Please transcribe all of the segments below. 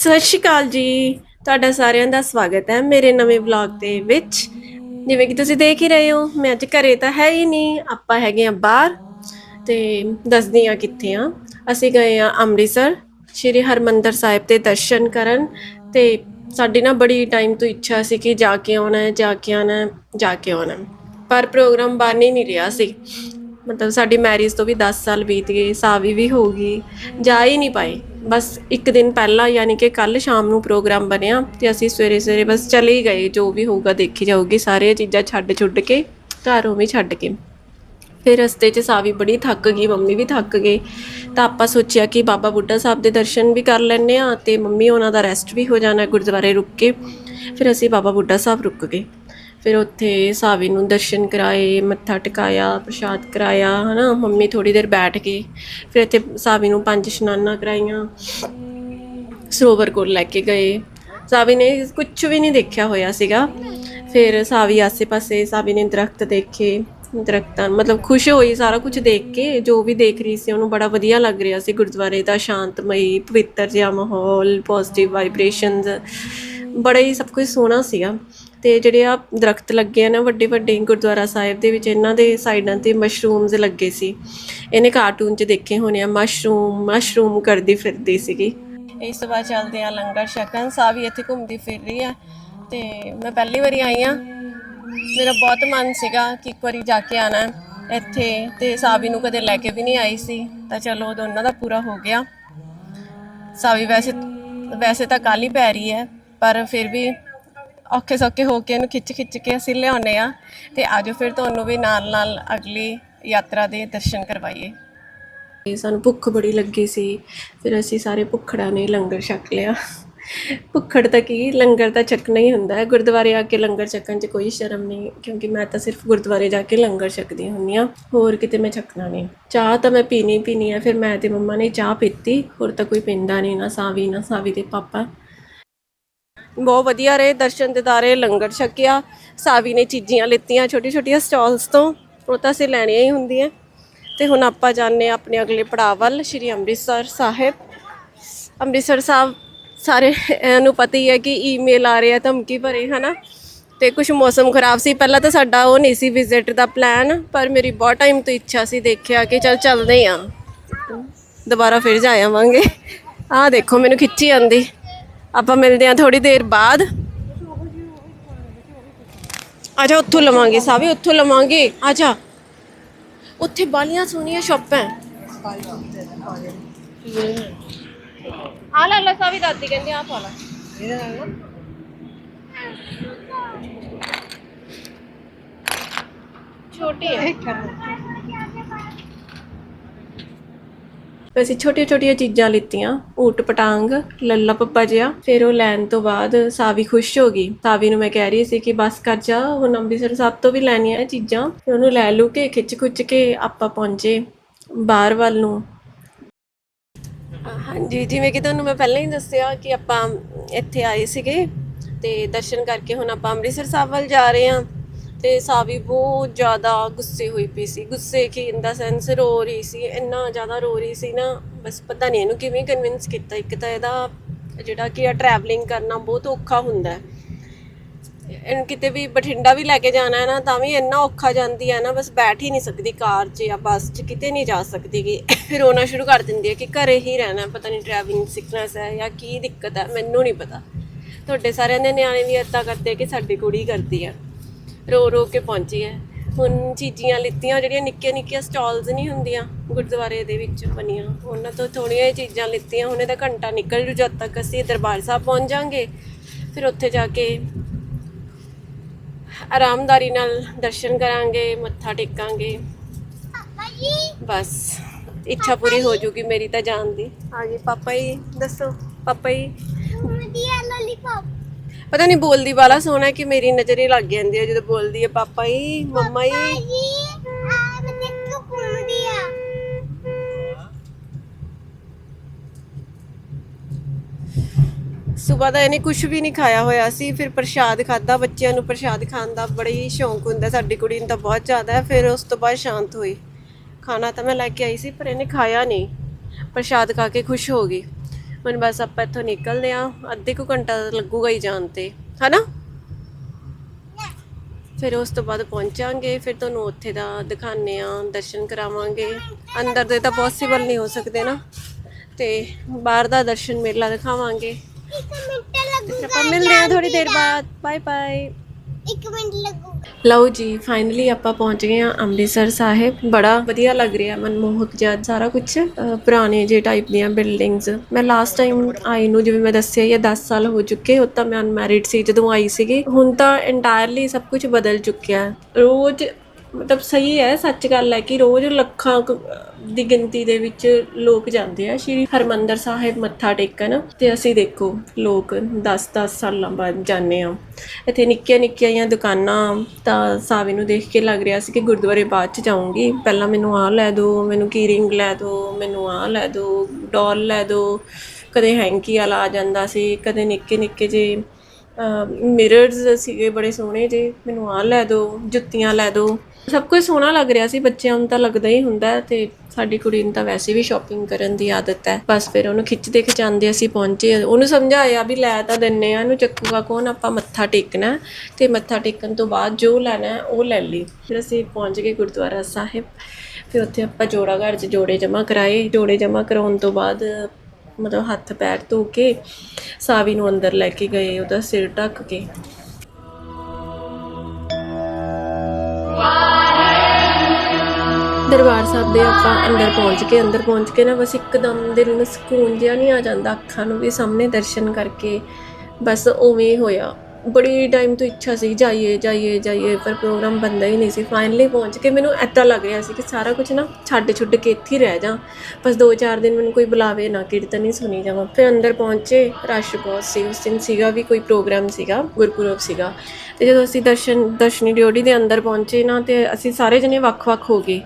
ਸਤਿ ਸ਼੍ਰੀ ਅਕਾਲ ਜੀ। ਤੁਹਾਡਾ ਸਾਰਿਆਂ ਦਾ ਸਵਾਗਤ ਹੈ ਮੇਰੇ ਨਵੇਂ ਵਲੌਗ ਦੇ ਵਿੱਚ। ਜਿਵੇਂ ਕਿ ਤੁਸੀਂ ਦੇਖ ਹੀ ਰਹੇ ਹੋ, ਮੈਂ ਅੱਜ ਘਰੇ ਤਾਂ ਹੈ ਹੀ ਨਹੀਂ, ਆਪਾਂ ਹੈਗੇ ਆ ਬਾਹਰ ਤੇ ਦੱਸਦੀ ਆ ਕਿੱਥੇ ਆ ਅਸੀਂ ਗਏ ਆ ਅੰਮ੍ਰਿਤਸਰ, ਸ਼੍ਰੀ ਹਰਮੰਦਰ ਸਾਹਿਬ ਦੇ ਦਰਸ਼ਨ ਕਰਨ ਤੇ ਸਾਡੀ ਨਾ ਬੜੀ ਟਾਈਮ ਤੋਂ ਇੱਛਾ ਸੀ ਕਿ ਜਾ ਕੇ ਆਉਣਾ ਹੈ, ਜਾ ਕੇ ਆਉਣਾ ਹੈ, ਜਾ ਕੇ ਆਉਣਾ ਪਰ ਪ੍ਰੋਗਰਾਮ ਬਣ ਹੀ ਨਹੀਂ ਰਿਹਾ ਸੀ। ਮਤਲਬ ਸਾਡੀ ਮੈਰਿਜ ਤੋਂ ਵੀ 10 ਸਾਲ ਬੀਤ ਗਏ, ਸਾਵੀ ਵੀ ਹੋ ਗਈ, ਜਾ ਹੀ ਨਹੀਂ ਪਾਏ। ਬਸ ਇੱਕ ਦਿਨ ਪਹਿਲਾਂ ਯਾਨੀ ਕਿ ਕੱਲ ਸ਼ਾਮ ਨੂੰ ਪ੍ਰੋਗਰਾਮ ਬਣਿਆ ਤੇ ਅਸੀਂ ਸਵੇਰੇ ਸਵੇਰੇ ਬਸ ਚਲੇ ਹੀ ਗਏ, ਜੋ ਵੀ ਹੋਊਗਾ ਦੇਖੀ ਜਾਊਗੀ ਸਾਰੀਆਂ ਚੀਜ਼ਾਂ ਛੱਡ ਛੁੱਡ ਕੇ, ਘਰੋਂ ਵੀ ਛੱਡ ਕੇ। ਫਿਰ ਰਸਤੇ 'ਚ ਸਾਵੀ ਬੜੀ ਥੱਕ ਗਈ, ਮੰਮੀ ਵੀ ਥੱਕ ਗਏ। ਤਾਂ ਆਪਾਂ ਸੋਚਿਆ ਕਿ ਬਾਬਾ ਬੁੱਢਾ ਸਾਹਿਬ ਦੇ ਦਰਸ਼ਨ ਵੀ ਕਰ ਲੈਂਦੇ ਆ ਤੇ ਮੰਮੀ ਉਹਨਾਂ ਦਾ ਰੈਸਟ ਵੀ ਹੋ ਜਾਣਾ ਗੁਰਦੁਆਰੇ ਰੁਕ ਕੇ। ਫਿਰ ਅਸੀਂ ਬਾਬਾ ਬੁੱਢਾ ਸਾਹਿਬ ਰੁਕ ਗਏ। ਫਿਰ ਉੱਥੇ ਸਾਵੀ ਨੂੰ ਦਰਸ਼ਨ ਕਰਾਏ, ਮੱਥਾ ਟਿਕਾਇਆ, ਪ੍ਰਸ਼ਾਦ ਕਰਾਇਆ, ਹਨਾ, ਮੰਮੀ ਥੋੜੀ ਦੇਰ ਬੈਠ ਗਏ ਫਿਰ ਇੱਥੇ ਸਾਵੀ ਨੂੰ ਪੰਜ ਇਸ਼ਨਾਨਾਂ ਕਰਾਈਆਂ, ਸਰੋਵਰ ਕੋਲ ਲੈ ਕੇ ਗਏ। ਸਾਵੀ ਨੇ ਕੁਝ ਵੀ ਨਹੀਂ ਦੇਖਿਆ ਹੋਇਆ ਸੀਗਾ। ਫਿਰ ਸਾਵੀ ਆਸੇ-ਪਾਸੇ, ਸਾਵੀ ਨੇ ਦਰਖਤ ਦੇਖੇ, ਦਰਖਤਾਂ, ਮਤਲਬ ਖੁਸ਼ ਹੋਈ ਸਾਰਾ ਕੁਝ ਦੇਖ ਕੇ। ਜੋ ਵੀ ਦੇਖ ਰਹੀ ਸੀ, ਉਹਨੂੰ ਬੜਾ ਵਧੀਆ ਲੱਗ ਰਿਹਾ ਸੀ। ਗੁਰਦੁਆਰੇ ਦਾ ਸ਼ਾਂਤਮਈ, ਪਵਿੱਤਰ ਜਿਹਾ ਮਾਹੌਲ ਪੋਜ਼ਿਟਿਵ ਵਾਈਬ੍ਰੇਸ਼ਨਸ ਬੜਾ ਹੀ ਸਭ ਕੁਝ ਸੋਹਣਾ ਸੀਗਾ। ਤੇ ਜਿਹੜੇ ਆ ਦਰਖਤ ਲੱਗੇ ਆ ਨਾ ਵੱਡੇ ਵੱਡੇ ਗੁਰਦੁਆਰਾ ਸਾਹਿਬ ਦੇ ਵਿੱਚ, ਇਹਨਾਂ ਦੇ ਸਾਈਡਾਂ ਤੇ ਮਸ਼ਰੂਮਸ ਲੱਗੇ ਸੀ। ਇਹਨੇ ਕਾਰਟੂਨ 'ਚ ਦੇਖੇ ਹੋਣੇ ਆ ਮਸ਼ਰੂਮ ਮਸ਼ਰੂਮ ਕਰਦੀ ਫਿਰਦੀ ਸੀਗੀ। ਇਸ ਤੋਂ ਬਾਅਦ ਚੱਲਦੇ ਆ ਲੰਗਰ ਛਕਣ, ਸਾਹ ਵੀ ਇੱਥੇ ਘੁੰਮਦੀ ਫਿਰ ਰਹੀ ਆ। ਤੇ ਮੈਂ ਪਹਿਲੀ ਵਾਰੀ ਆਈ ਆ। ਮੇਰਾ ਬਹੁਤ ਮਨ ਸੀਗਾ ਕਿ ਇੱਕ ਵਾਰੀ ਜਾ ਕੇ ਆਣਾ ਇੱਥੇ, ਤੇ ਸਾਬੀ ਨੂੰ ਕਦੇ ਲੈ ਕੇ ਵੀ ਨਹੀਂ ਆਈ ਸੀ। ਤਾਂ ਚਲੋ ਦੋਨਾਂ ਦਾ ਪੂਰਾ ਹੋ ਗਿਆ। ਸਾਵੀ ਵੈਸੇ ਵੈਸੇ ਤਾਂ ਕਾਲੀ ਪੈ ਰਹੀ ਹੈ। ਪਰ ਫਿਰ ਵੀ ਔਖੇ ਸੌਖੇ ਹੋ ਕੇ ਇਹਨੂੰ ਖਿੱਚ ਖਿੱਚ ਕੇ ਅਸੀਂ ਲਿਆਉਨੇ ਆ ਤੇ ਆਜੋ ਫਿਰ ਤੁਹਾਨੂੰ ਵੀ ਨਾਲ ਨਾਲ ਅਗਲੀ ਯਾਤਰਾ ਦੇ ਦਰਸ਼ਨ ਕਰਵਾਈਏ। ਤੇ ਸਾਨੂੰ ਭੁੱਖ ਬੜੀ ਲੱਗੀ ਸੀ, ਫਿਰ ਅਸੀਂ ਸਾਰੇ ਭੁੱਖੜਾਂ ਨੇ ਲੰਗਰ ਛਕ ਲਿਆ। ਭੁੱਖੜ ਤਾਂ ਕੀ, ਲੰਗਰ ਤਾਂ ਛਕਣਾ ਹੀ ਹੁੰਦਾ ਹੈ। ਗੁਰਦੁਆਰੇ ਆ ਕੇ ਲੰਗਰ ਛਕਣ 'ਚ ਕੋਈ ਸ਼ਰਮ ਨਹੀਂ, ਕਿਉਂਕਿ ਮੈਂ ਤਾਂ ਸਿਰਫ ਗੁਰਦੁਆਰੇ ਜਾ ਕੇ ਲੰਗਰ ਛਕਦੀ ਹੁੰਨੀ ਆ ਹੋਰ ਕਿਤੇ ਮੈਂ ਛਕਣਾ ਨਹੀਂ। ਚਾਹ ਤਾਂ ਮੈਂ ਪੀਣੀ ਪੀਣੀ ਆ, ਫਿਰ ਮੈਂ ਤੇ ਮੰਮਾ ਨੇ ਚਾਹ ਪੀਤੀ। ਹੋਰ ਤਾਂ ਕੋਈ ਪੀਂਦਾ ਨਹੀਂ, ਨਾ ਸਾਵੀ ਨਾ ਸਾਵੀ ਦੇ ਪਾਪਾ। ਬਹੁਤ ਵਧੀਆ ਰਹੇ, ਦਰਸ਼ਨ ਦਿਦਾਰੇ, ਲੰਗਰ ਛਕਿਆ, ਸਾਵੀ ਨੇ ਚੀਜ਼ੀਆਂ ਲਿੱਤੀਆਂ ਛੋਟੀ ਛੋਟੀਆਂ ਸਟਾਲਸ ਤੋਂ, ਉਹ ਤਾਂ ਅਸੀਂ ਲੈਣੀਆਂ ਹੀ ਹੁੰਦੀਆਂ। ਤੇ ਹੁਣ ਆਪਾਂ ਜਾਣੇ ਆਪਣੇ ਅਗਲੇ ਪੜਾਅ ਵੱਲ, ਸ਼੍ਰੀ ਅੰਮ੍ਰਿਤਸਰ ਸਾਹਿਬ। ਅੰਮ੍ਰਿਤਸਰ ਸਾਹਿਬ, ਸਾਰੇ ਨੂੰ ਪਤਾ ਹੀ ਹੈ ਕਿ ਈਮੇਲ ਆ ਰਿਹਾ, ਧਮਕੀ ਭਰੇ, ਹਨਾ? ਤੇ ਕੁਝ ਮੌਸਮ ਖਰਾਬ ਸੀ, ਪਹਿਲਾਂ ਤਾਂ ਸਾਡਾ ਉਹ ਨਹੀਂ ਸੀ ਵਿਜ਼ਿਟ ਦਾ ਪਲਾਨ ਪਰ ਮੇਰੀ ਬਹੁਤ ਟਾਈਮ ਤੋਂ ਇੱਛਾ ਸੀ ਦੇਖਿਆ ਕਿ ਚਲ ਚੱਲਦੇ ਆ ਦੁਬਾਰਾ ਫਿਰ ਜਾ ਆਵਾਂਗੇ। ਆਹ ਦੇਖੋ, ਮੈਨੂੰ ਖਿੱਚੀ ਆਂਦੀ ਆਪਾਂ ਮਿਲਦੇ ਆ ਥੋੜੀ ਦੇਰ ਬਾਅਦ। ਆਜਾ, ਉੱਥੋਂ ਲਵਾਂਗੇ, ਸਾਵੇ, ਉੱਥੋਂ ਲਵਾਂਗੇ। ਆਜਾ। ਉੱਥੇ ਬਾਲੀਆਂ ਸੋਹਣੀਆਂ ਸ਼ਾਪਾਂ ਆ ਲੈ ਲੈ ਸਾਵੀ ਦਾਦੀ ਕਹਿੰਦੀ ਆ ਪਾ ਲੈ। ਛੋਟੀ ਹੈ। ਅਸੀਂ ਛੋਟੀਆਂ ਛੋਟੀਆਂ ਚੀਜ਼ਾਂ ਲਿੱਤੀਆਂ, ਊਟ ਪਟਾਂਗ, ਲੱਲਾ ਪੱਪਾ ਜਿਹਾ। ਫਿਰ ਉਹ ਲੈਣ ਤੋਂ ਬਾਅਦ ਸਾਵੀ ਖੁਸ਼ ਹੋ ਗਈ। ਸਾਵੀ ਨੂੰ ਮੈਂ ਕਹਿ ਰਹੀ ਸੀ ਕਿ ਬਸ ਕਰ ਜਾ, ਹੁਣ ਅੰਮ੍ਰਿਤਸਰ ਸਾਹਿਬ ਤੋਂ ਵੀ ਲੈਣੀਆਂ ਚੀਜ਼ਾਂ। ਫਿਰ ਉਹਨੂੰ ਲੈ ਲੂ ਕੇ ਖਿੱਚ ਖੁੱਚ ਕੇ ਆਪਾਂ ਪਹੁੰਚੇ ਬਾਹਰ ਵੱਲ ਨੂੰ। ਹਾਂਜੀ, ਜਿਵੇਂ ਕਿ ਤੁਹਾਨੂੰ ਮੈਂ ਪਹਿਲਾਂ ਹੀ ਦੱਸਿਆ ਕਿ ਆਪਾਂ ਇੱਥੇ ਆਏ ਸੀਗੇ ਤੇ ਦਰਸ਼ਨ ਕਰਕੇ ਹੁਣ ਆਪਾਂ ਅੰਮ੍ਰਿਤਸਰ ਸਾਹਿਬ ਵੱਲ ਜਾ ਰਹੇ ਹਾਂ। ਤੇ ਸਾਵੀ ਬਹੁਤ ਜ਼ਿਆਦਾ ਗੁੱਸੇ ਹੋਈ ਪਈ ਸੀ। ਗੁੱਸੇ ਕੀ ਇਨ ਦਾ ਸੈਂਸ ਰੋ ਰਹੀ ਸੀ, ਇੰਨਾ ਜ਼ਿਆਦਾ ਰੋ ਰਹੀ ਸੀ ਨਾ, ਬਸ ਪਤਾ ਨਹੀਂ ਇਹਨੂੰ ਕਿਵੇਂ ਕਨਵਿੰਸ ਕੀਤਾ। ਇੱਕ ਤਾਂ ਇਹਦਾ ਜਿਹੜਾ ਕਿ ਆ ਟਰੈਵਲਿੰਗ ਕਰਨਾ ਬਹੁਤ ਔਖਾ ਹੁੰਦਾ। ਹੈ ਇਹਨੂੰ ਕਿਤੇ ਵੀ ਬਠਿੰਡਾ ਵੀ ਲੈ ਕੇ ਜਾਣਾ ਹੈ ਨਾ, ਤਾਂ ਵੀ ਇੰਨਾ ਔਖਾ ਜਾਂਦੀ ਹੈ ਨਾ, ਬਸ ਬੈਠ ਹੀ ਨਹੀਂ ਸਕਦੀ ਕਾਰ 'ਚ ਜਾਂ ਬੱਸ 'ਚ, ਕਿਤੇ ਨਹੀਂ ਜਾ ਸਕਦੀ ਕਿ ਫਿਰ ਰੋਣਾ ਸ਼ੁਰੂ ਕਰ ਦਿੰਦੀ ਹੈ ਕਿ ਘਰੇ ਹੀ ਰਹਿਣਾ, ਪਤਾ ਨਹੀਂ ਡਰਾਈਵਿੰਗ ਸਿਕਨੈਸ ਹੈ ਜਾਂ ਕੀ ਦਿੱਕਤ ਹੈ, ਮੈਨੂੰ ਨਹੀਂ ਪਤਾ। ਤੁਹਾਡੇ ਸਾਰਿਆਂ ਦੇ ਨਿਆਣੇ ਵੀ ਇੱਦਾਂ ਕਰਦੇ ਕਿ ਸਾਡੀ ਕੁੜੀ ਕਰਦੀ ਹੈ। ਰੋ ਰੋ ਕੇ ਪਹੁੰਚੀ ਹੈ ਹੁਣ ਚੀਜ਼ੀਆਂ ਲਿੱਤੀਆਂ ਜਿਹੜੀਆਂ ਨਿੱਕੀਆਂ ਨਿੱਕੀਆਂ ਸਟਾਲਸ ਨਹੀਂ ਹੁੰਦੀਆਂ ਗੁਰਦੁਆਰੇ ਦੇ ਵਿੱਚ ਬਣੀਆਂ। ਉਹਨਾਂ ਤੋਂ ਥੋੜੀਆਂ ਜਿਹੀਆਂ ਚੀਜ਼ਾਂ ਲਿੱਤੀਆਂ। ਹੁਣ ਇਹਦਾ ਘੰਟਾ ਨਿਕਲ ਜੂ ਜਦ ਤੱਕ ਅਸੀਂ ਦਰਬਾਰ ਸਾਹਿਬ ਪਹੁੰਚ ਜਾਾਂਗੇ ਫਿਰ ਉੱਥੇ ਜਾ ਕੇ ਆਰਾਮਦਾਰੀ ਨਾਲ ਦਰਸ਼ਨ ਕਰਾਂਗੇ ਮੱਥਾ ਟੇਕਾਂਗੇ। ਬਸ ਇੱਛਾ ਪੂਰੀ ਹੋ ਜੂਗੀ ਮੇਰੀ ਤਾਂ ਜਾਣ ਦੀ। ਹਾਂਜੀ ਪਾਪਾ ਜੀ ਦੱਸੋ। ਪਾਪਾ ਜੀ। ਪਤਾ ਨਹੀਂ ਬੋਲਦੀ ਵਾਲਾ ਸੋਹਣਾ ਕਿ ਮੇਰੀ ਨਜ਼ਰ ਹੀ ਲੱਗ ਜਾਂਦੀ ਹੈ ਜਦੋਂ ਬੋਲਦੀ ਹੈ ਪਾਪਾ ਜੀ ਮੰਮਾ ਜੀ। ਸਵੇਰ ਦਾ ਇਹਨੇ ਕੁਝ ਵੀ ਨਹੀਂ ਖਾਇਆ ਹੋਇਆ ਸੀ ਫਿਰ ਪ੍ਰਸ਼ਾਦ ਖਾਦਾ ਬੱਚਿਆਂ ਨੂੰ ਪ੍ਰਸ਼ਾਦ ਖਾਣ ਦਾ ਬੜਾ ਹੀ ਸ਼ੌਂਕ ਹੁੰਦਾ ਸਾਡੀ ਕੁੜੀ ਨੂੰ ਤਾਂ ਬਹੁਤ ਜ਼ਿਆਦਾ ਹੈ ਫਿਰ ਉਸ ਤੋਂ ਬਾਅਦ ਸ਼ਾਂਤ ਹੋਈ। ਖਾਣਾ ਤਾਂ ਮੈਂ ਲੈ ਕੇ ਆਈ ਸੀ ਪਰ ਇਹਨੇ ਖਾਇਆ ਨਹੀਂ ਪ੍ਰਸ਼ਾਦ ਖਾ ਕੇ ਖੁਸ਼ ਹੋ ਗਈ। ਹੁਣ ਬਸ ਆਪਾਂ ਇੱਥੋਂ ਨਿਕਲਦੇ ਆ ਅੱਧੇ ਕੁ ਘੰਟਾ ਲੱਗੂਗਾ ਹੀ ਜਾਣ ਤੇ। ਹਨਾ? ਫਿਰ ਉਸ ਤੋਂ ਬਾਅਦ ਪਹੁੰਚਾਂਗੇ, ਫਿਰ ਤੁਹਾਨੂੰ ਉੱਥੇ ਦਾ ਦਿਖਾਣੇ ਆ ਦਰਸ਼ਨ ਕਰਾਵਾਂਗੇ। ਅੰਦਰ ਦੇ ਤਾਂ ਪੋਸੀਬਲ ਨਹੀਂ ਹੋ ਸਕਦੇ ਨਾ। ਤੇ ਬਾਹਰ ਦਾ ਦਰਸ਼ਨ ਮੇਲਾ ਦਿਖਾਵਾਂਗੇ। ਆਪਾਂ ਮਿਲਦੇ ਆ ਥੋੜੀ ਦੇਰ ਬਾਅਦ। ਬਾਏ ਬਾਏ ਇੱਕ ਮਿੰਟ ਲੱਗੂ। ਲਓ ਜੀ ਫਾਈਨਲੀ ਆਪਾਂ ਪਹੁੰਚ ਗਏ ਆ ਅੰਮ੍ਰਿਤਸਰ ਸਾਹਿਬ। ਬੜਾ ਵਧੀਆ ਲੱਗ ਰਿਹਾ ਮਨਮੋਹਕ ਜਿਹਾ, ਸਾਰਾ ਕੁਝ ਪੁਰਾਣੇ ਜੇ ਟਾਈਪ ਦੀਆਂ ਬਿਲਡਿੰਗਸ ਮੈਂ ਲਾਸਟ ਟਾਈਮ ਆਈ ਨੂੰ, ਜਿਵੇਂ ਮੈਂ ਦੱਸਿਆ ਇਹ 10 ਸਾਲ ਹੋ ਚੁੱਕੇ, ਉਹ ਤਾਂ ਮੈਂ ਅਨਮੈਰਿਡ ਸੀ ਜਦੋਂ ਆਈ ਸੀਗੀ। ਹੁਣ ਤਾਂ ਇੰਟਾਇਰਲੀ ਸਭ ਕੁਝ ਬਦਲ ਚੁੱਕਿਆ। ਰੋਜ਼ ਮਤਲਬ ਸਹੀ ਹੈ ਸੱਚ ਗੱਲ ਹੈ ਕਿ ਰੋਜ਼ ਲੱਖਾਂ ਕੁ, ਅਹ, ਦੀ ਗਿਣਤੀ ਦੇ ਵਿੱਚ ਲੋਕ ਜਾਂਦੇ ਆ। ਸ਼੍ਰੀ ਹਰਮੰਦਰ ਸਾਹਿਬ ਮੱਥਾ ਟੇਕਣ ਤੇ ਅਸੀਂ ਦੇਖੋ ਲੋਕ 10-10 ਸਾਲਾਂ ਬਾਅਦ ਜਾਂਦੇ ਆ। ਇੱਥੇ ਨਿੱਕੀਆਂ ਨਿੱਕੀਆਂ ਜਿਹੀਆਂ ਦੁਕਾਨਾਂ ਤਾਂ ਸਾਵੇ ਨੂੰ ਦੇਖ ਕੇ ਲੱਗ ਰਿਹਾ ਸੀ ਕਿ ਗੁਰਦੁਆਰੇ ਬਾਅਦ ਚ ਜਾਊਂਗੀ। ਪਹਿਲਾਂ ਮੈਨੂੰ ਆਹ ਲੈ ਦਿਓ ਮੈਨੂੰ ਕੀ ਰਿੰਗ ਲੈ ਦਿਓ ਮੈਨੂੰ ਆਹ ਲੈ ਦਿਓ ਡੋਲ ਲੈ ਦਿਓ ਕਦੇ ਹੈਂਕੀ ਵਾਲਾ ਆ ਜਾਂਦਾ ਸੀ ਕਦੇ ਨਿੱਕੇ ਨਿੱਕੇ ਜੇ ਮਿਰਰਸ ਸੀਗੇ ਬੜੇ ਸੋਹਣੇ ਜੇ ਮੈਨੂੰ ਆਹ ਲੈ ਦਿਓ ਜੁੱਤੀਆਂ ਲੈ ਦਿਓ ਸਭ ਕੁਝ ਸੋਹਣਾ ਲੱਗ ਰਿਹਾ ਸੀ, ਬੱਚਿਆਂ ਨੂੰ ਤਾਂ ਲੱਗਦਾ ਹੀ ਹੁੰਦਾ ਹੈ ਤੇ ਸਾਡੀ ਕੁੜੀ ਨੂੰ ਤਾਂ ਵੈਸੇ ਵੀ ਸ਼ਾਪਿੰਗ ਕਰਨ ਦੀ ਆਦਤ ਹੈ। ਬਸ ਫਿਰ ਉਹਨੂੰ ਖਿੱਚਦੇ ਖਿਚਾਉਂਦੇ ਅਸੀਂ ਪਹੁੰਚੇ, ਉਹਨੂੰ ਸਮਝਾਇਆ ਵੀ ਲੈ ਤਾਂ ਦਿੰਨੇ ਆ, ਇਹਨੂੰ ਚੱਕੂਗਾ ਕੌਣ, ਆਪਾਂ ਮੱਥਾ ਟੇਕਣਾ ਹੈ ਤੇ ਮੱਥਾ ਟੇਕਣ ਤੋਂ ਬਾਅਦ ਜੋ ਲੈਣਾ ਹੈ ਉਹ ਲੈ ਲਈ। ਫਿਰ ਅਸੀਂ ਪਹੁੰਚ ਗਏ ਗੁਰਦੁਆਰਾ ਸਾਹਿਬ, ਫਿਰ ਉੱਥੇ ਆਪਾਂ ਜੋੜਾ ਘਰ 'ਚ ਜੋੜੇ ਜਮ੍ਹਾਂ ਕਰਾਏ। ਜੋੜੇ ਜਮ੍ਹਾਂ ਕਰਾਉਣ ਤੋਂ ਬਾਅਦ ਮਤਲਬ ਹੱਥ ਪੈਰ ਧੋ ਕੇ ਸਾਵੀ ਨੂੰ ਅੰਦਰ ਲੈ ਕੇ ਗਏ, ਉਹਦਾ ਸਿਰ ਢੱਕ ਕੇ। ਦਰਬਾਰ ਸਾਹਿਬ ਦੇ ਆਪਾਂ ਅੰਦਰ ਪਹੁੰਚ ਕੇ, ਅੰਦਰ ਪਹੁੰਚ ਕੇ ਨਾ ਬਸ ਇੱਕਦਮ ਦਿਲ ਨੂੰ ਸਕੂਨ ਜਿਹਾ ਨਹੀਂ ਆ ਜਾਂਦਾ, ਅੱਖਾਂ ਨੂੰ ਵੀ ਸਾਹਮਣੇ ਦਰਸ਼ਨ ਕਰਕੇ ਬਸ ਉਵੇਂ ਹੋਇਆ। ਬੜੀ ਟਾਈਮ ਤੋਂ ਇੱਛਾ ਸੀ, ਜਾਈਏ ਜਾਈਏ ਜਾਈਏ, ਪਰ ਪ੍ਰੋਗਰਾਮ ਬੰਦਾ ਹੀ ਨਹੀਂ ਸੀ। ਫਾਈਨਲੀ ਪਹੁੰਚ ਕੇ ਮੈਨੂੰ ਐਦਾਂ ਲੱਗ ਰਿਹਾ ਸੀ ਕਿ ਸਾਰਾ ਕੁਝ ਨਾ ਛੱਡ ਛੁੱਡ ਕੇ ਇੱਥੇ ਹੀ ਰਹਿ ਜਾ। ਬਸ 2-4 ਦਿਨ ਮੈਨੂੰ ਕੋਈ ਬੁਲਾਵੇ, ਨਾ ਕੀਰਤਨ ਹੀ ਸੁਣੀ ਜਾਵਾਂ। ਫਿਰ ਅੰਦਰ ਪਹੁੰਚੇ ਰਸ਼ ਬਹੁਤ ਸੀ। ਉਸ ਦਿਨ ਸੀਗਾ ਵੀ ਕੋਈ ਪ੍ਰੋਗਰਾਮ ਸੀਗਾ, ਗੁਰਪੁਰਬ ਸੀਗਾ। ਤੇ ਜਦੋਂ ਅਸੀਂ ਦਰਸ਼ਨ, ਦਰਸ਼ਨੀ ਡਿਓੜੀ ਦੇ ਅੰਦਰ ਪਹੁੰਚੇ ਨਾ, ਤੇ ਅਸੀਂ ਸਾਰੇ ਜਣੇ ਵੱਖ-ਵੱਖ ਹੋ ਗਏ।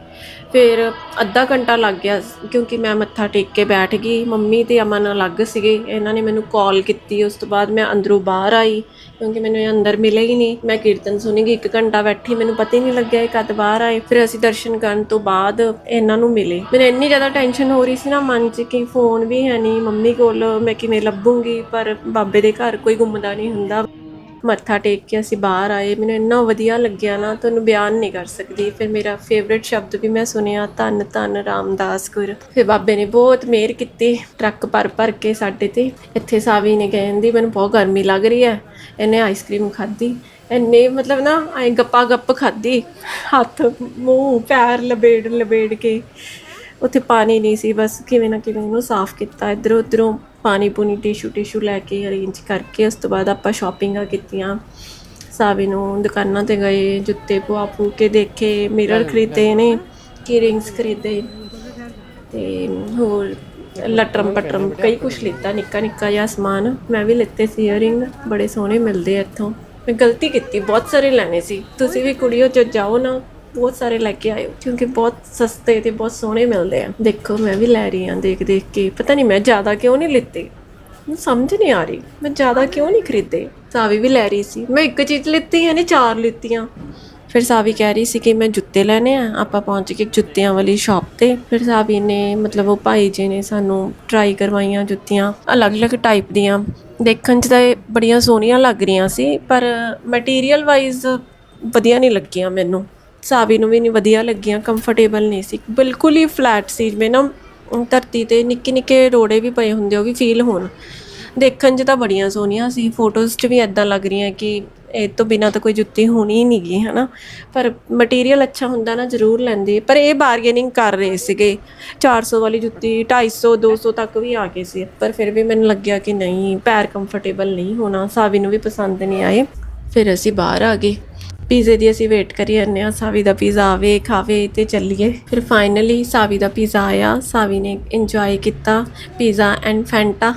ਫਿਰ ਅੱਧਾ ਘੰਟਾ ਲੱਗ ਗਿਆ ਕਿਉਂਕਿ ਮੈਂ ਮੱਥਾ ਟੇਕ ਕੇ ਬੈਠ ਗਈ। ਮੰਮੀ ਤੇ ਅਮਨ ਅਲੱਗ ਸੀਗੇ। ਇਹਨਾਂ ਨੇ ਮੈਨੂੰ ਕਾਲ ਕੀਤੀ। ਉਸ ਤੋਂ ਬਾਅਦ ਮੈਂ ਅੰਦਰੋਂ ਬਾਹਰ ਆਈ, ਕਿਉਂਕਿ ਮੈਨੂੰ ਇਹ ਅੰਦਰ ਮਿਲੇ ਹੀ ਨਹੀਂ। ਮੈਂ ਕੀਰਤਨ ਸੁਣੀ ਗਈ, ਇੱਕ ਘੰਟਾ ਬੈਠੀ। ਮੈਨੂੰ ਪਤਾ ਹੀ ਨਹੀਂ ਲੱਗਿਆ ਇਹ ਕਦ ਬਾਹਰ ਆਏ। ਫਿਰ ਅਸੀਂ ਦਰਸ਼ਨ ਕਰਨ ਤੋਂ ਬਾਅਦ ਇਹਨਾਂ ਨੂੰ ਮਿਲੇ। ਮੈਨੂੰ ਇੰਨੀ ਜ਼ਿਆਦਾ ਟੈਨਸ਼ਨ ਹੋ ਰਹੀ ਸੀ ਨਾ ਮਨ 'ਚ ਕਿ ਫੋਨ ਵੀ ਹੈ ਨਹੀਂ। ਮੰਮੀ ਕੋਲ ਮੈਂ ਕਿਵੇਂ ਲੱਭੂੰਗੀ? ਪਰ ਬਾਬੇ ਦੇ ਘਰ ਕੋਈ ਗੁੰਮਦਾ ਨਹੀਂ ਹੁੰਦਾ। ਮੱਥਾ ਟੇਕ ਕੇ ਅਸੀਂ ਬਾਹਰ ਆਏ, ਮੈਨੂੰ ਇੰਨਾ ਵਧੀਆ ਲੱਗਿਆ ਨਾ, ਤੁਹਾਨੂੰ ਬਿਆਨ ਨਹੀਂ ਕਰ ਸਕਦੀ। ਫਿਰ ਮੇਰਾ ਫੇਵਰਿਟ ਸ਼ਬਦ ਵੀ ਮੈਂ ਸੁਣਿਆ, ਧੰਨ ਧੰਨ ਰਾਮਦਾਸ ਗੁਰ। ਫਿਰ ਬਾਬੇ ਨੇ ਬਹੁਤ ਮਿਹਰ ਕੀਤੀ, ਟਰੱਕ ਭਰ ਭਰ ਕੇ ਸਾਡੇ ਤੇ। ਇੱਥੇ ਸਾਵੀ ਨੇ ਕਹਿੰਦੀ, ਮੈਨੂੰ ਬਹੁਤ ਗਰਮੀ ਲੱਗ ਰਹੀ ਹੈ, ਇਹਨੇ ਆਈਸਕ੍ਰੀਮ ਖਾਧੀ। ਇੰਨੇ ਮਤਲਬ ਨਾ, ਐ ਗੱਪਾ ਗੱਪ ਖਾਧੀ, ਹੱਥ, ਮੂੰਹ, ਪੈਰ ਲਬੇੜ ਲਬੇੜ ਕੇ। ਉੱਥੇ ਪਾਣੀ ਨਹੀਂ ਸੀ, ਬਸ ਕਿਵੇਂ ਨਾ ਕਿਵੇਂ ਉਹਨੂੰ ਸਾਫ਼ ਕੀਤਾ ਇਧਰੋਂ ਉਧਰੋਂ ਪਾਣੀ ਪੂਣੀ ਟਿਸ਼ੂ ਟਿਸ਼ੂ ਲੈ ਕੇ ਅਰੇਂਜ ਕਰਕੇ ਉਸ ਤੋਂ ਬਾਅਦ ਆਪਾਂ ਸ਼ਾਪਿੰਗਾਂ ਕੀਤੀਆਂ। ਸਾਵੀ ਨੂੰ ਦੁਕਾਨਾਂ ਤੇ ਗਏ ਜੁੱਤੇ ਪਵਾ ਪੂ ਕੇ ਦੇਖੇ ਮਿਰਰ ਖਰੀਦੇ ਨੇ ਕੀਰਿੰਗਸ ਖਰੀਦੇ। ਤੇ ਹੋਰ ਲਟਰਮ ਪਟਰਮ ਕਈ ਕੁਛ ਲਿੱਤਾ ਨਿੱਕਾ ਨਿੱਕਾ ਜਿਹਾ ਸਮਾਨ। ਮੈਂ ਵੀ ਲਿੱਤੇ ਸੀ ਇਅਰਿੰਗ ਬੜੇ ਸੋਹਣੇ ਮਿਲਦੇ ਇੱਥੋਂ। ਮੈਂ ਗਲਤੀ ਕੀਤੀ ਬਹੁਤ ਸਾਰੇ ਲੈਣੇ ਸੀ। ਤੁਸੀਂ ਵੀ ਕੁੜੀਓ ਚ ਜਾਓ ਨਾ ਬਹੁਤ ਸਾਰੇ ਲੈ ਕੇ ਆਇਓ ਕਿਉਂਕਿ ਬਹੁਤ ਸਸਤੇ ਤੇ ਬਹੁਤ ਸੋਹਣੇ ਮਿਲਦੇ ਆ। ਦੇਖੋ, ਮੈਂ ਵੀ ਲੈ ਰਹੀ ਆ ਦੇਖ ਦੇਖ ਕੇ। ਪਤਾ ਨਹੀਂ ਮੈਂ ਜ਼ਿਆਦਾ ਕਿਉਂ ਨਹੀਂ ਲਿੱਤੇ? ਮੈਨੂੰ ਸਮਝ ਨਹੀਂ ਆ ਰਹੀ। ਮੈਂ ਜ਼ਿਆਦਾ ਕਿਉਂ ਨਹੀਂ ਖਰੀਦੇ? ਸਾਵੀ ਵੀ ਲੈ ਰਹੀ ਸੀ। ਮੈਂ ਇੱਕ ਚੀਜ਼ ਲਿੱਤੀ ਹੈ ਨਹੀਂ ਚਾਰ ਲਿੱਤੀਆਂ। ਫਿਰ ਸਾਵੀ ਕਹਿ ਰਹੀ ਸੀ ਕਿ ਮੈਂ ਜੁੱਤੇ ਲੈਣੇ ਆ। ਆਪਾਂ ਪਹੁੰਚ ਕੇ ਜੁੱਤਿਆਂ ਵਾਲੀ ਸ਼ਾਪ ਤੇ। ਫਿਰ ਸਾਵੀ ਨੇ, ਮਤਲਬ ਉਹ ਭਾਈ ਜੀ ਨੇ ਸਾਨੂੰ ਟਰਾਈ ਕਰਵਾਈਆਂ ਜੁੱਤੀਆਂ, ਅਲੱਗ-ਅਲੱਗ ਟਾਈਪ ਦੀਆਂ। ਦੇਖਣ 'ਚ ਤਾਂ ਇਹ ਬੜੀਆਂ ਸੋਹਣੀਆਂ ਲੱਗ ਰਹੀਆਂ ਸੀ, ਪਰ ਮਟੀਰੀਅਲ ਵਾਈਜ਼ ਵਧੀਆ ਨਹੀਂ ਲੱਗੀਆਂ ਮੈਨੂੰ। ਸਾਵੀ ਨੂੰ ਵੀ ਨਹੀਂ ਵਧੀਆ ਲੱਗੀਆਂ ਕੰਫਰਟੇਬਲ ਨਹੀਂ ਸੀ। ਬਿਲਕੁਲ ਹੀ ਫਲੈਟ ਸੀ, ਜਿਵੇਂ ਨਾ ਧਰਤੀ ਤੇ ਨਿੱਕੇ ਨਿੱਕੇ ਰੋੜੇ ਵੀ ਪਏ ਹੁੰਦੇ, ਉਹ ਵੀ ਫੀਲ ਹੋਣ। ਦੇਖਣ 'ਚ ਤਾਂ ਬੜੀਆਂ ਸੋਹਣੀਆਂ ਸੀ ਫੋਟੋਜ਼ 'ਚ ਵੀ ਐਦਾਂ ਲੱਗ ਰਹੀਆਂ ਕਿ ਇਹ ਤੋਂ ਬਿਨਾ ਤਾਂ ਕੋਈ ਜੁੱਤੀ ਹੋਣੀ ਹੀ ਨਹੀਂਗੀ, ਹਨਾ। ਪਰ ਮਟੀਰੀਅਲ ਅੱਛਾ ਹੁੰਦਾ ਨਾ, ਜ਼ਰੂਰ ਲੈਂਦੇ। ਪਰ ਇਹ ਬਾਰਗੇਨਿੰਗ ਕਰ ਰਹੇ ਸੀਗੇ। 400 ਵਾਲੀ ਜੁੱਤੀ 250 200 ਤੱਕ ਵੀ ਆ ਗਏ ਸੀ। ਪਰ ਫਿਰ ਵੀ ਮੈਨੂੰ ਲੱਗਿਆ ਕਿ ਨਹੀਂ, ਪੈਰ ਕੰਫਰਟੇਬਲ ਨਹੀਂ ਹੋਣਾ ਸਾਵੀ ਨੂੰ ਵੀ ਪਸੰਦ ਨਹੀਂ ਆਏ। ਫਿਰ ਅਸੀਂ ਬਾਹਰ ਆ ਗਏ। ਪੀਜ਼ੇ ਦੀ ਅਸੀਂ ਵੇਟ ਕਰੀ ਜਾਂਦੇ ਹਾਂ, ਸਾਵੀ ਦਾ ਪੀਜ਼ਾ ਆਵੇ, ਖਾਵੇ ਤੇ ਚੱਲੀਏ। ਫਿਰ ਫਾਈਨਲੀ ਸਾਵੀ ਦਾ ਪੀਜ਼ਾ ਆਇਆ, ਸਾਵੀ ਨੇ ਇੰਜੋਏ ਕੀਤਾ pizza and Fanta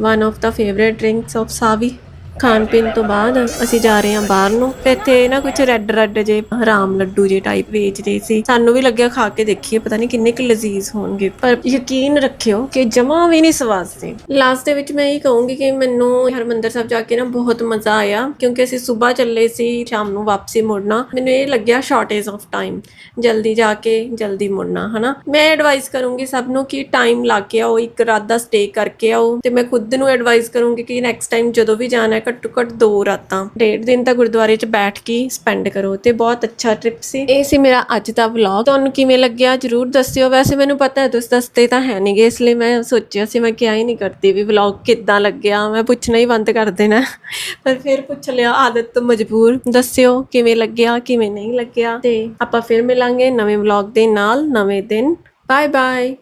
one of the favourite drinks of Savi. ਖਾਣ ਪੀਣ ਤੋਂ ਬਾਅਦ ਅਸੀਂ ਜਾ ਰਹੇ ਹਾਂ ਬਾਹਰ ਨੂੰ। ਤੇ ਇੱਥੇ ਨਾ ਕੁਝ ਰੈੱਡ ਰੈੱਡ ਜੇ ਹਰਾਮ ਲੱਡੂ ਜੇ ਟਾਈਪ ਵੇਚਦੇ ਸੀ। ਸਾਨੂੰ ਵੀ ਲੱਗਿਆ ਖਾ ਕੇ ਦੇਖੀਏ, ਪਤਾ ਨਹੀਂ ਕਿੰਨੇ ਕੁ ਲਜ਼ੀਜ਼ ਹੋਣਗੇ। ਪਰ ਯਕੀਨ ਰੱਖਿਓ ਕਿ ਜਮਾ ਵੀ ਨਹੀਂ ਸਵਾਦ ਸੀ। ਲਾਸਟ ਦੇ ਵਿੱਚ ਮੈਂ ਇਹ ਕਹੂੰਗੀ ਕਿ ਮੈਨੂੰ ਹਰਮੰਦਰ ਸਾਹਿਬ ਜਾ ਕੇ ਨਾ ਬਹੁਤ ਮਜ਼ਾ ਆਇਆ। ਕਿਉਂਕਿ ਅਸੀਂ ਸਵੇਰ ਚੱਲੇ ਸੀ, ਸ਼ਾਮ ਨੂੰ ਵਾਪਸੀ ਮੁੜਨਾ। ਮੈਨੂੰ ਇਹ ਲੱਗਿਆ ਸ਼ਾਰਟੇਜ ਆਫ ਟਾਈਮ ਜਲਦੀ ਜਾ ਕੇ ਜਲਦੀ ਮੁੜਨਾ, ਹਨਾ? ਮੈਂ ਐਡਵਾਈਸ ਕਰੂੰਗੀ ਸਭ ਨੂੰ ਕਿ ਟਾਈਮ ਲਾ ਕੇ ਆਓ, ਇੱਕ ਰਾਤ ਦਾ ਸਟੇ ਕਰਕੇ ਆਓ। ਤੇ ਮੈਂ ਖੁਦ ਨੂੰ ਐਡਵਾਈਸ ਕਰੂੰਗੀ ਕਿ ਨੈਕਸਟ ਟਾਈਮ ਜਦੋਂ ਵੀ ਜਾਣਾ ਘੱਟੋ ਘੱਟ ਦੋ ਰਾਤਾਂ, ਡੇਢ ਦਿਨ ਤਾਂ ਗੁਰਦੁਆਰੇ 'ਚ ਬੈਠ ਕੇ ਸਪੈਂਡ ਕਰੋ ਤੇ ਬਹੁਤ ਅੱਛਾ ਟ੍ਰਿਪ ਸੀ। ਇਹ ਸੀ ਮੇਰਾ ਅੱਜ ਦਾ ਵਲੌਗ ਤੁਹਾਨੂੰ ਕਿਵੇਂ ਲੱਗਿਆ ਜਰੂਰ ਦੱਸਿਓ। ਵੈਸੇ ਮੈਨੂੰ ਪਤਾ ਹੈ, ਤੁਸੀਂ ਦੱਸਦੇ ਤਾਂ ਹੈ ਨਹੀਂਗੇ ਇਸ ਲਈ ਮੈਂ ਸੋਚਿਆ ਸੀ, ਮੈਂ ਕਿਹਾ ਹੀ ਨਹੀਂ ਕਰਦੀ ਵੀ ਵਲੌਗ ਕਿੱਦਾਂ ਲੱਗਿਆ, ਮੈਂ ਪੁੱਛਣਾ ਹੀ ਬੰਦ ਕਰ ਦੇਣਾ। ਪਰ ਫਿਰ ਪੁੱਛ ਲਿਆ, ਆਦਤ ਤੋਂ ਮਜਬੂਰ। ਦੱਸਿਓ ਕਿਵੇਂ ਲੱਗਿਆ, ਕਿਵੇਂ ਨਹੀਂ ਲੱਗਿਆ ਤੇ ਆਪਾਂ ਫਿਰ ਮਿਲਾਂਗੇ ਨਵੇਂ ਵਲੌਗ ਦੇ ਨਾਲ, ਨਵੇਂ ਦਿਨ। Bye bye